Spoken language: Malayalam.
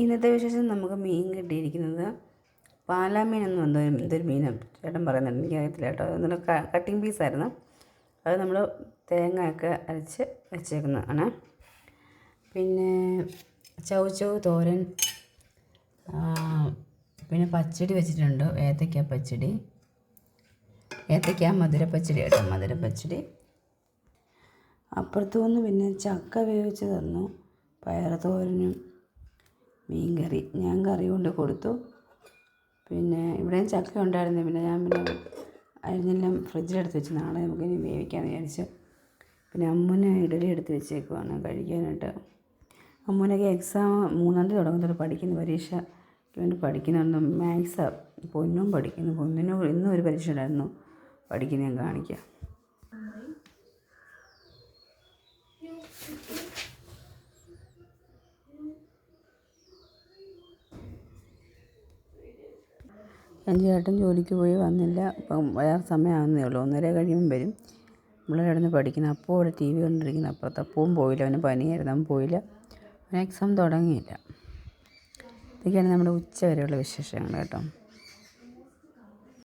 ഇന്നത്തെ വിശേഷം നമുക്ക് മീൻ കിട്ടിയിരിക്കുന്നത് പാലാ മീൻ എന്ന് എന്തോ എന്തൊരു മീനാണ് ചേട്ടൻ പറയുന്നുണ്ട് എനിക്കറിയത്തില്ല കേട്ടോ. എന്നുള്ള കട്ടിങ് പീസായിരുന്നു അത് നമ്മൾ തേങ്ങയൊക്കെ അരച്ച് വെച്ചേക്കുന്നതാണ്. പിന്നെ ചൗചൗ തോരൻ പിന്നെ പച്ചടി വെച്ചിട്ടുണ്ട്. ഏത്തയ്ക്ക പച്ചടി. ഏത്തയ്ക്ക മധുര പച്ചടി കേട്ടോ മധുര പച്ചടി അപ്പുറത്തു പിന്നെ ചക്ക വേവിച്ച് തന്നു. പയർ തോരനും മീൻ കറി ഞാൻ കറി കൊണ്ട് കൊടുത്തു. പിന്നെ ഇവിടെയും ചക്ക ഉണ്ടായിരുന്നു. പിന്നെ ഞാൻ പിന്നെ അരിഞ്ഞെല്ലാം ഫ്രിഡ്ജിലെടുത്ത് വെച്ച്. നാളെ നമുക്ക് ഇനി വേവിക്കാമെന്ന് വിചാരിച്ചു. പിന്നെ അമ്മുന് ഇഡലി എടുത്ത് വെച്ചേക്കുവാണ് കഴിക്കാനായിട്ട്. അമ്മുനൊക്കെ എക്സാം മൂന്നാം തീയതി തുടങ്ങുന്നത് പഠിക്കുന്നു പരീക്ഷയ്ക്ക് വേണ്ടി പഠിക്കുന്നുണ്ട്. മാത്സ് പൊന്നും പഠിക്കുന്നു. പൊന്നിനും ഇന്നും ഒരു പരീക്ഷ ഉണ്ടായിരുന്നു. പഠിക്കുന്ന ഞാൻ കാണിക്കാം. എന്റെ ചേട്ടൻ ജോലിക്ക് പോയി വന്നില്ല. ഇപ്പം വേറെ സമയമാകുന്നേ ഉള്ളൂ. ഒന്നര കഴിയുമ്പം വരും. നമ്മൾ കിടന്ന് പഠിക്കുന്നു. അപ്പോൾ ഇവിടെ ടി വി കണ്ടിരിക്കുന്നു. അപ്പുറത്ത് അപ്പവും പോയില്ല. അവന് പനിയായിരുന്നു. അവൻ പോയില്ല. അവന് എക്സാം തുടങ്ങിയില്ല. ഇതൊക്കെയാണ് നമ്മുടെ ഉച്ച വരെയുള്ള വിശേഷങ്ങൾ കേട്ടോ.